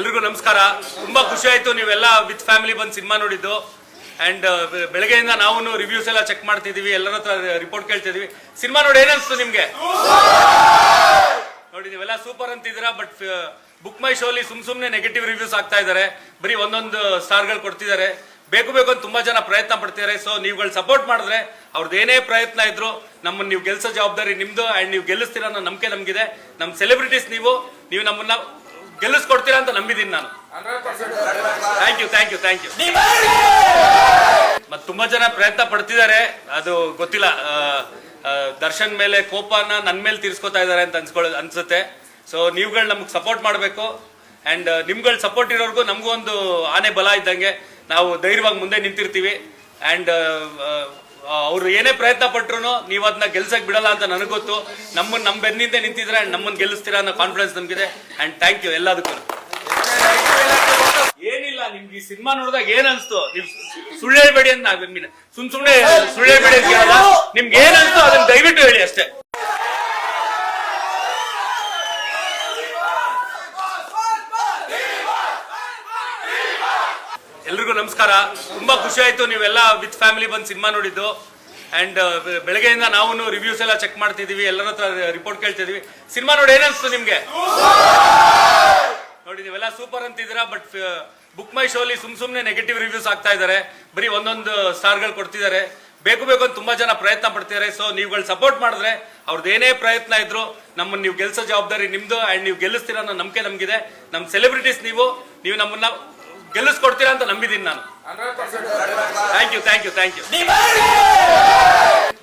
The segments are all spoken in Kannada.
ಎಲ್ರಿಗೂ ನಮಸ್ಕಾರ. ತುಂಬಾ ಖುಷಿ ಆಯ್ತು ನೀವೆಲ್ಲ ವಿತ್ ಫ್ಯಾಮಿಲಿ ಬಂದು ಸಿನಿಮಾ ನೋಡಿದ್ದು. ಅಂಡ್ ಬೆಳಗ್ಗೆಯಿಂದ ನಾವು ರಿವ್ಯೂಸ್ ಎಲ್ಲ ಚೆಕ್ ಮಾಡ್ತಿದೀವಿ, ಎಲ್ಲರ ಹತ್ರ ರಿಪೋರ್ಟ್ ಕೇಳ್ತಿದೀವಿ. ಸಿನಿಮಾ ನೋಡಿ ಏನನ್ಸ್ತು ನಿಮ್ಗೆ? ನೋಡಿ ನೀವೆಲ್ಲ ಸೂಪರ್ ಅಂತಿದ್ದೀರಾ ಬಟ್ ಬುಕ್ ಮೈ ಶೋಲಿ ಸುಮ್ ಸುಮ್ನೆ ನೆಗೆಟಿವ್ ರಿವ್ಯೂಸ್ ಆಗ್ತಾ ಇದಾರೆ ಬರೀ ಒಂದೊಂದು ಸ್ಟಾರ್ಗಳು ಕೊಡ್ತಿದ್ದಾರೆ. ಬೇಕು ಬೇಕು ಅಂತ ತುಂಬಾ ಜನ ಪ್ರಯತ್ನ ಪಡ್ತಿದ್ದಾರೆ. ಸೊ ನೀವುಗಳು ಸಪೋರ್ಟ್ ಮಾಡಿದ್ರೆ ಅವ್ರದ್ದು ಏನೇ ಪ್ರಯತ್ನ ಇದ್ರು ನಮ್ಮನ್ನ ನೀವು ಗೆಲ್ಸೋ ಜವಾಬ್ದಾರಿ ನಿಮ್ದು ಅಂಡ್ ನೀವು ಗೆಲ್ಲಿಸ್ತೀರ ಅನ್ನೋ ನಂಬಿಕೆ ನಮಗಿದೆ. ನಮ್ಮ ಸೆಲೆಬ್ರಿಟೀಸ್ ನೀವು ನೀವು ನಮ್ಮನ್ನ ಗೆಲ್ಲಿಸ್ಕೊಡ್ತೀರಾ ಅಂತ ನಂಬಿದ್ದೀನಿ ನಾನು. Thank you thank you thank you ಮತ್ತೆ ತುಂಬಾ ಜನ ಪ್ರಯತ್ನ ಪಡ್ತಿದ್ದಾರೆ. ಅದು ಗೊತ್ತಿಲ್ಲ. ದರ್ಶನ್ ಮೇಲೆ ಕೋಪನ ನನ್ನ ಮೇಲೆ ತೀರ್ಸ್ಕೊತಾ ಇದ್ದಾರೆ ಅಂತ ಅನ್ಸ್ಕೊಳ್ಳೋ ಅನ್ಸುತ್ತೆ. ಸೊ ನೀವುಗಳು ನಮ್ಗೆ ಸಪೋರ್ಟ್ ಮಾಡಬೇಕು. ಅಂಡ್ ನಿಮ್ಗಳ ಸಪೋರ್ಟ್ ಇರೋರ್ಗು ನಮಗೂ ಒಂದು ಆನೆ ಬಲ ಇದ್ದಂಗೆ. ನಾವು ಧೈರ್ಯವಾಗಿ ಮುಂದೆ ನಿಂತಿರ್ತೀವಿ. ಅಂಡ್ ಅವ್ರು ಏನೇ ಪ್ರಯತ್ನ ಪಟ್ರು ನೀವು ಅದನ್ನ ಗೆಲ್ಸಕ್ ಬಿಡಲ್ಲ ಅಂತ ನನಗೆ ಗೊತ್ತು. ನಮ್ಮನ್ನ ನಮ್ಮ ಬೆನ್ನಿಂದ ನಿಂತಿದ್ರೆ ಅಂಡ್ ನಮ್ಮನ್ನ ಗೆಲ್ಲಿಸ್ತೀರಾ ಅನ್ನೋ ಕಾನ್ಫಿಡೆನ್ಸ್ ನಮಗಿದೆ. ಅಂಡ್ ಥ್ಯಾಂಕ್ ಯು ಎಲ್ಲದಕ್ಕೂ. ಏನಿಲ್ಲ, ನಿಮ್ಗೆ ಈ ಸಿನಿಮಾ ನೋಡಿದಾಗ ಏನ್ ಅನ್ಸ್ತು? ನೀವು ಸುಳ್ಳು ಅಂತ ಸುಮ್ ಸುಮ್ನೆ ಸುಳ್ಳು ಹೇಳ್ಬೇಡಿ ಅಂತ ನಿಮ್ಗೆ ಏನ್ ಅನ್ಸ್ತು ಅದನ್ನ ದಯವಿಟ್ಟು ಹೇಳಿ ಅಷ್ಟೇ. ತುಂಬಾ ಖುಷಿ ಆಯ್ತು. ನೀವೆಲ್ಲ ವಿತ್ ಫ್ಯಾಮಿಲಿ ಬಂದು ಸಿನಿಮಾ ನೋಡಿದ್ದು. ಅಂಡ್ ಬೆಳಗ್ಗೆಯಿಂದ ನಾವು ರಿವ್ಯೂಸ್ ಎಲ್ಲ ಚೆಕ್ ಮಾಡ್ತಿದೀವಿ. ಎಲ್ಲರ ಹತ್ರ ರಿಪೋರ್ಟ್ ಕೇಳ್ತಿದೀವಿ. ಸಿನಿಮಾ ನೋಡಿ ಏನನ್ಸ್ತು ನಿಮ್ಗೆ? ನೋಡಿ, ನೀವೆಲ್ಲ ಸೂಪರ್ ಅಂತಿದ್ದೀರಾ ಬಟ್ ಬುಕ್ ಮೈ ಶೋಲಿ ಸುಮ್ ಸುಮ್ನೆ ನೆಗೆಟಿವ್ ರಿವ್ಯೂಸ್ ಆಗ್ತಾ ಇದ್ದಾರೆ. ಬರೀ ಒಂದೊಂದು ಸ್ಟಾರ್ಗಳು ಕೊಡ್ತಿದ್ದಾರೆ. ಬೇಕು ಬೇಕು ಅಂತ ತುಂಬಾ ಜನ ಪ್ರಯತ್ನ ಪಡ್ತಿದ್ದಾರೆ. ಸೊ ನೀವುಗಳು ಸಪೋರ್ಟ್ ಮಾಡಿದ್ರೆ ಅವ್ರದ್ದು ಏನೇ ಪ್ರಯತ್ನ ಇದ್ರು ನಮ್ಮನ್ನ ನೀವು ಗೆಲ್ಸೋ ಜವಾಬ್ದಾರಿ ನಿಮ್ದು ಅಂಡ್ ನೀವು ಗೆಲ್ಲಿಸ್ತೀರ ಅನ್ನೋ ನಂಬಿಕೆ ನಮಗಿದೆ. ನಮ್ಮ ಸೆಲೆಬ್ರಿಟೀಸ್ ನೀವು ನೀವು ನಮ್ಮನ್ನ ಗೆಲ್ಲಿಸ್ಕೊಡ್ತೀರಾ ಅಂತ ನಂಬಿದ್ದೀನಿ ನಾನು. Thank you thank you thank you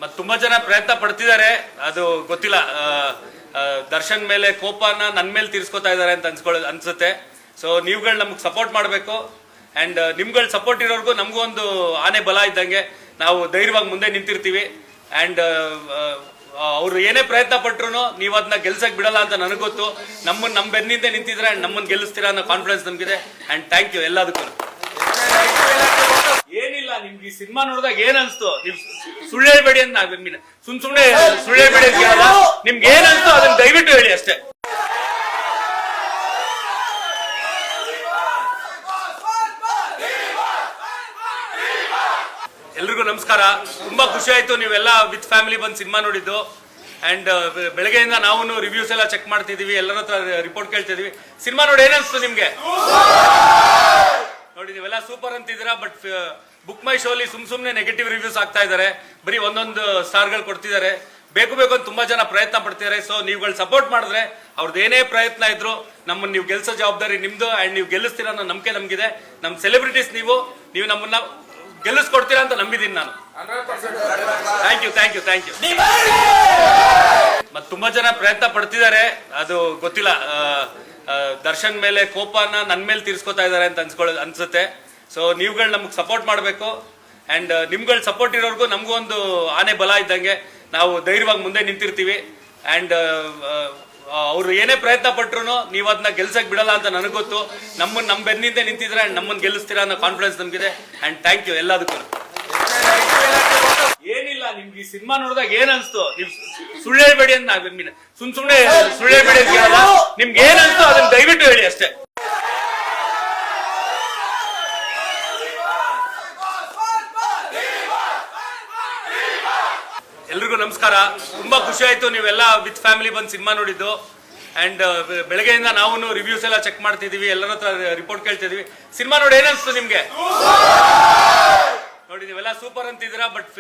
ಮತ್ತೆ ತುಂಬಾ ಜನ ಪ್ರಯತ್ನ ಪಡ್ತಿದ್ದಾರೆ. ಅದು ಗೊತ್ತಿಲ್ಲ. ದರ್ಶನ್ ಮೇಲೆ ಕೋಪನ ನನ್ನ ಮೇಲೆ ತೀರ್ಸ್ಕೊತಾ ಇದ್ದಾರೆ ಅಂತ ಅನ್ಸ್ಕೊಳ್ಳೋ ಅನ್ಸುತ್ತೆ. ಸೊ ನೀವುಗಳು ನಮ್ಗೆ ಸಪೋರ್ಟ್ ಮಾಡಬೇಕು. ಅಂಡ್ ನಿಮ್ಗಳು ಸಪೋರ್ಟ್ ಇರೋರ್ಗು ನಮಗೂ ಒಂದು ಆನೆ ಬಲ ಇದ್ದಂಗೆ ನಾವು ಧೈರ್ಯವಾಗಿ ಮುಂದೆ ನಿಂತಿರ್ತೀವಿ. ಅಂಡ್ ಅವ್ರು ಏನೇ ಪ್ರಯತ್ನ ಪಟ್ರು ನೀವು ಅದನ್ನ ಗೆಲ್ಸಕ್ ಬಿಡಲ್ಲ ಅಂತ ನನಗೆ ಗೊತ್ತು. ನಮ್ಮನ್ನ ನಮ್ಮ ಬೆನ್ನಿಂದ ನಿಂತಿದ್ರೆ ಆ್ಯಂಡ್ ನಮ್ಮನ್ನು ಗೆಲ್ಲಿಸ್ತೀರಾ ಅನ್ನೋ ಕಾನ್ಫಿಡೆನ್ಸ್ ನಮಗಿದೆ. ಅಂಡ್ ಥ್ಯಾಂಕ್ ಯು ಎಲ್ಲದಕ್ಕೂ. ಏನಿಲ್ಲ, ನಿಮ್ಗೆ ಈ ಸಿನಿಮಾ ನೋಡಿದಾಗ ಏನ್ ಅನ್ಸ್ತು? ನೀವು ಸುಳ್ಳು ಅಂತ ನಾವ್ ನಿಮ್ಗೆ ಸುಮ್ ಸುಮ್ನೆ ಸುಳ್ಳು ಅಂತ ನಿಮ್ಗೆ ಏನ್ ಅನ್ಸ್ತು ಅದನ್ನ ದಯವಿಟ್ಟು ಹೇಳಿ ಅಷ್ಟೇ. ಎಲ್ರಿಗೂ ನಮಸ್ಕಾರ. ತುಂಬಾ ಖುಷಿ ಆಯ್ತು ನೀವೆಲ್ಲ ವಿತ್ ಫ್ಯಾಮಿಲಿ ಬಂದು ಸಿನಿಮಾ ನೋಡಿದ್ದು. ಅಂಡ್ ಬೆಳಗ್ಗೆಯಿಂದ ನಾವು ರಿವ್ಯೂಸ್ ಎಲ್ಲ ಚೆಕ್ ಮಾಡ್ತಿದೀವಿ, ಎಲ್ಲರ ಹತ್ರ ರಿಪೋರ್ಟ್ ಕೇಳ್ತಿದೀವಿ. ಸಿನಿಮಾ ನೋಡಿ ಏನನ್ಸ್ತು ನಿಮ್ಗೆ? ಸೂಪರ್ ಅಂತಿದ್ದೀರಾ ಬಟ್ ಬುಕ್ ಮೈ ಶೋಲಿ ಸುಮ್ ಸುಮ್ನೆ ನೆಗೆಟಿವ್ ರಿವ್ಯೂಸ್ ಆಗ್ತಾ ಇದ್ದಾರೆ. ಬರೀ ಒಂದೊಂದು ಸ್ಟಾರ್ಗಳು ಕೊಡ್ತಿದ್ದಾರೆ. ಬೇಕು ಬೇಕು ಅಂತ ತುಂಬಾ ಜನ ಪ್ರಯತ್ನ ಪಡ್ತಿದ್ದಾರೆ. ಸೊ ನೀವುಗಳು ಸಪೋರ್ಟ್ ಮಾಡಿದ್ರೆ ಅವ್ರದ್ದು ಏನೇ ಪ್ರಯತ್ನ ಇದ್ರು ನಮ್ಮನ್ನ ನೀವು ಗೆಲ್ಸೋ ಜವಾಬ್ದಾರಿ ನಿಮ್ದು ಅಂಡ್ ನೀವು ಗೆಲ್ಲಿಸ್ತೀರ ಅನ್ನೋ ನಂಬಿಕೆ ನಮಗಿದೆ. ನಮ್ಮ ಸೆಲೆಬ್ರಿಟೀಸ್ ನೀವು ನೀವು ನಮ್ಮನ್ನ ಗೆಲ್ಲಿಸ್ಕೊಡ್ತೀರಾ ಅಂತ ನಂಬಿದ್ದೀನಿ ನಾನು. Thank you thank you thank you ಮತ್ತೆ ತುಂಬಾ ಜನ ಪ್ರಯತ್ನ ಪಡ್ತಿದ್ದಾರೆ. ಅದು ಗೊತ್ತಿಲ್ಲ ದರ್ಶನ್ ಮೇಲೆ ಕೋಪನ ನನ್ನ ಮೇಲೆ ತೀರ್ಸ್ಕೊತಾ ಇದ್ದಾರೆ ಅಂತ ಅನ್ಸ್ಕೊಳ್ಳೋ ಅನ್ಸುತ್ತೆ. ಸೊ ನೀವುಗಳು ನಮಗೆ ಸಪೋರ್ಟ್ ಮಾಡಬೇಕು. ಅಂಡ್ ನಿಮ್ಗಳ ಸಪೋರ್ಟ್ ಇರೋರ್ಗು ನಮಗೂ ಒಂದು ಆನೆ ಬಲ ಇದ್ದಂಗೆ ನಾವು ಧೈರ್ಯವಾಗಿ ಮುಂದೆ ನಿಂತಿರ್ತೀವಿ. ಅಂಡ್ ಅವರು ಏನೇ ಪ್ರಯತ್ನ ಪಟ್ಟರು ನೀವು ಅದನ್ನ ಗೆಲ್ಸಕ್ಕೆ ಬಿಡಲ್ಲ ಅಂತ ನನಗೆ ಗೊತ್ತು. ನಮ್ಮನ್ನ ನಮ್ಮ ಬೆನ್ನಿಂದ ನಿಂತಿದ್ರೆ ಆ್ಯಂಡ್ ನಮ್ಮನ್ನು ಗೆಲ್ಲಿಸ್ತೀರಾ ಅನ್ನೋ ಕಾನ್ಫಿಡೆನ್ಸ್ ನಮಗಿದೆ. ಅಂಡ್ ಥ್ಯಾಂಕ್ ಯು ಎಲ್ಲದಕ್ಕೂ ಏನಿಲ್ಲ, ನಿಮ್ಗೆ ಈ ಸಿನಿಮಾ ನೋಡಿದಾಗ ಏನ್ ಅನ್ಸ್ತು? ನೀವು ಸುಳ್ಳು ಹೇಳ್ಬೇಡಿ ಅಂತ ಸುಮ್ ಸುಮ್ನೆ ಸುಳ್ಳು ಹೇಳ್ಬೇಡಿ ನಿಮ್ಗೆ ಏನ್ ಅನ್ಸ್ತು ಅದನ್ನ ದಯವಿಟ್ಟು ಹೇಳಿ ಅಷ್ಟೇ. ನಮಸ್ಕಾರ ತುಂಬಾ ಖುಷಿ ಆಯ್ತು. ನೀವೆಲ್ಲ ವಿತ್ ಫ್ಯಾಮಿಲಿ ಬಂದು ಸಿನಿಮಾ ನೋಡಿದ್ದು. ಅಂಡ್ ಬೆಳಗ್ಗೆಯಿಂದ ನಾವು ರಿವ್ಯೂಸ್ ಎಲ್ಲ ಚೆಕ್ ಮಾಡ್ತಿದೀವಿ. ಎಲ್ಲರ ಹತ್ರ ರಿಪೋರ್ಟ್ ಕೇಳ್ತಿದೀವಿ. ಸಿನಿಮಾ ನೋಡಿ ಏನನ್ಸ್ತು ನಿಮ್ಗೆ? ನೋಡಿ ನೀವೆಲ್ಲ ಸೂಪರ್ ಅಂತಿದ್ದೀರಾ? ಬಟ್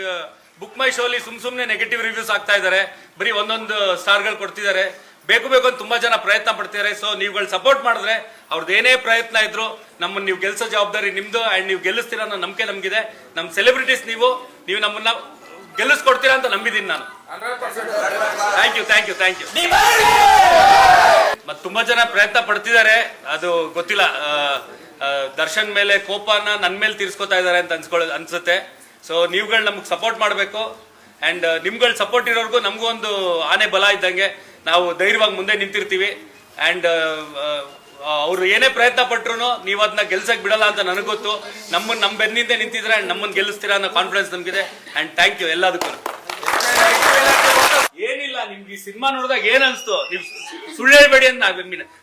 ಬುಕ್ ಮೈ ಶೋಲಿ ಸುಮ್ ಸುಮ್ನೆ ನೆಗೆಟಿವ್ ರಿವ್ಯೂಸ್ ಆಗ್ತಾ ಇದ್ದಾರೆ. ಬರೀ ಒಂದೊಂದು ಸ್ಟಾರ್ಗಳು ಕೊಡ್ತಿದ್ದಾರೆ. ಬೇಕು ಬೇಕು ಅಂತ ತುಂಬಾ ಜನ ಪ್ರಯತ್ನ ಪಡ್ತಿದ್ದಾರೆ. ಸೊ ನೀವುಗಳು ಸಪೋರ್ಟ್ ಮಾಡಿದ್ರೆ ಅವ್ರದ್ದು ಏನೇ ಪ್ರಯತ್ನ ಇದ್ರು ನಮ್ಮನ್ನ ನೀವು ಗೆಲ್ಸೋ ಜವಾಬ್ದಾರಿ ನಿಮ್ದು ಅಂಡ್ ನೀವು ಗೆಲ್ಲಿಸ್ತೀರ ಅನ್ನೋ ನಂಬಿಕೆ ನಮಗಿದೆ. ನಮ್ಮ ಸೆಲೆಬ್ರಿಟೀಸ್ ನೀವು ನೀವು ನಮ್ಮನ್ನ ಗೆಲ್ಲಿಸ್ಕೊಡ್ತೀರಾ ಅಂತ ನಂಬಿದ್ದೀನಿ ನಾನು. Thank you thank you thank you ಮತ್ತೆ ತುಂಬಾ ಜನ ಪ್ರಯತ್ನ ಪಡ್ತಿದ್ದಾರೆ. ಅದು ಗೊತ್ತಿಲ್ಲ. ದರ್ಶನ್ ಮೇಲೆ ಕೋಪನ ನನ್ನ ಮೇಲೆ ತೀರ್ಸ್ಕೊತಾ ಇದ್ದಾರೆ ಅಂತ ಅನ್ಸ್ಕೊಳ್ಳೋ ಅನ್ಸುತ್ತೆ. ಸೊ ನೀವುಗಳು ನಮ್ಗೆ ಸಪೋರ್ಟ್ ಮಾಡಬೇಕು. ಅಂಡ್ ನಿಮ್ಗಳು ಸಪೋರ್ಟ್ ಇರೋರ್ಗು ನಮಗೂ ಒಂದು ಆನೆ ಬಲ ಇದ್ದಂಗೆ ನಾವು ಧೈರ್ಯವಾಗಿ ಮುಂದೆ ನಿಂತಿರ್ತೀವಿ. ಅಂಡ್ ಅವ್ರು ಏನೇ ಪ್ರಯತ್ನ ಪಟ್ರು ನೀವು ಅದನ್ನ ಗೆಲ್ಸಕ್ ಬಿಡಲ್ಲ ಅಂತ ನನಗೆ ಗೊತ್ತು. ನಮ್ಮನ್ನ ನಮ್ಮ ಬೆನ್ನಿಂದ ನಿಂತಿದ್ರೆ ಅಂಡ್ ನಮ್ಮನ್ನ ಗೆಲ್ಲಿಸ್ತೀರಾ ಅನ್ನೋ ಕಾನ್ಫಿಡೆನ್ಸ್ ನಮಗಿದೆ. ಅಂಡ್ ಥ್ಯಾಂಕ್ ಯು ಎಲ್ಲದಕ್ಕೂ ನಿಮ್ಗೆ ಈ ಸಿನಿಮಾ ನೋಡಿದಾಗ ಏನ್ ಅನ್ಸ್ತು? ನೀವು ಸುಳ್ಳು ಅಂತ ನಾವ್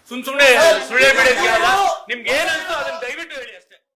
ಸುಮ್ ಸುಮ್ನೆ ಸುಳ್ಳು ಅಂತ ನಿಮ್ಗೆ ಏನ್ ಅನ್ಸ್ತು? ಅದನ್ನ ದಯವಿಟ್ಟು ಹೇಳಿ ಅಷ್ಟೇ.